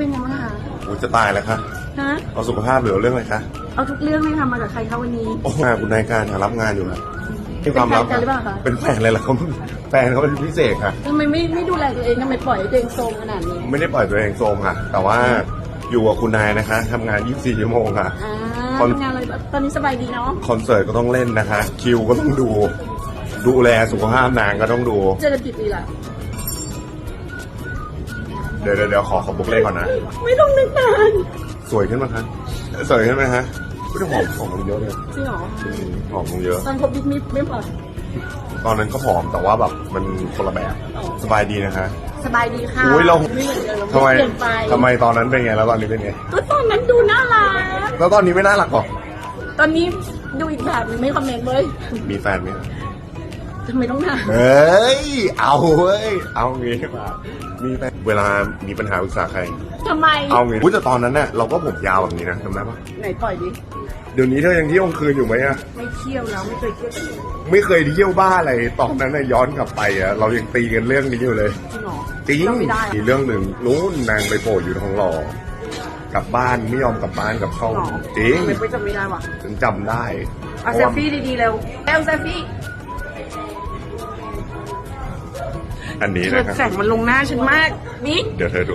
เป็นยังไงบ้างคะอุยจะตายแล้วค่ะ ฮะ เอาสุขภาพหรือเอาเรื่องอะไรคะเอาทุกเรื่องเลยค่ะมากับใครคะวันนี้ โอ้มาคุณนายการค่ะรับงานอยู่ค่ะเป็นแฟนกันหรือเปล่าคะ เป็นแฟนเลยล่ะเขาแฟนเขาเป็นพิเศษค่ะ ทำไมไม่ไม่ดูแลตัวเองทำไมปล่อยให้ตัวเองโทรมขนาดนี้ ไม่ได้ปล่อยตัวเองโทรมค่ะ แต่ว่าอยู่กับคุณนายนะคะทำงาน 24 ชั่วโมงค่ะ อ่าคน ทำงานอะไรบ้างตอนนี้สบายดีเนาะ คอนเสิร์ตก็ต้องเล่นนะคะ คิวก็ต้องดู ดูแลสุขภาพนางก็ต้องดู เจอกันกี่ปีละ เดี๋ยวเดี๋ยวเดี๋ยวขอขอบุกเล่ก่อนนะ ไม่ต้องนึกนานสวยขึ้นไหมคะสวยขึ้นไหมฮะไม่ต้องหอมหอมลงเยอะเลยจริงเหรออืมหอมลงเยอะ ตอนคบบิ๊กมิดไม่พอตอนนั้นก็ผอมแต่ว่าแบบมันคนละแบบอ๋อสบายดีนะคะ สบายดีค่ะอุ๊ยเราไม่เหมือนเดิมทำไมเปลี่ยนไปทำไมตอนนั้นเป็นไงแล้วตอนนี้เป็นไงก็ตอนนั้นดูน่ารักแล้วตอนนี้ไม่น่ารักหรอตอนนี้ดูอีกแบบหนึงไม่คอมเมนต์เลยมีแฟนไหม ทำไมต้องถามเฮ้ย เอาเว้ย เอางี้มามีแฟนเวลามีปัญหาปรึกษาใคร ทำไม เอางี้อุ๊ยแต่ตอนนั้นเนี่ยเราก็ผมยาวแบบนี้นะจำได้ปะไหนปล่อยดิ เดี๋ยวนี้เธอยังเที่ยวกลางคืนอยู่ไหมอะไม่เที่ยวแล้วไม่เคยเที่ยวกันเลยไม่เคยเที่ยวบ้าอะไรตอนนั้นน่ะย้อนกลับไปอะเรายังตีกันเรื่องนี้อยู่เลยจริงเหรอจริงเราไม่ได้มีเหรอเรื่องหนึ่งนู้นนางไปโผล่อยู่ทองหล่อกลับบ้านไม่ยอมกลับบ้านกับช่องหรอจริงไม่จำไม่ได้ว่ะฉันจำได้ เอาเซลฟี่ดีๆเร็วเอาเซลฟี่ อันนี้เธอนะครับ แสงมันลงหน้าฉันมากบิ๊กเดี๋ยวเธอดู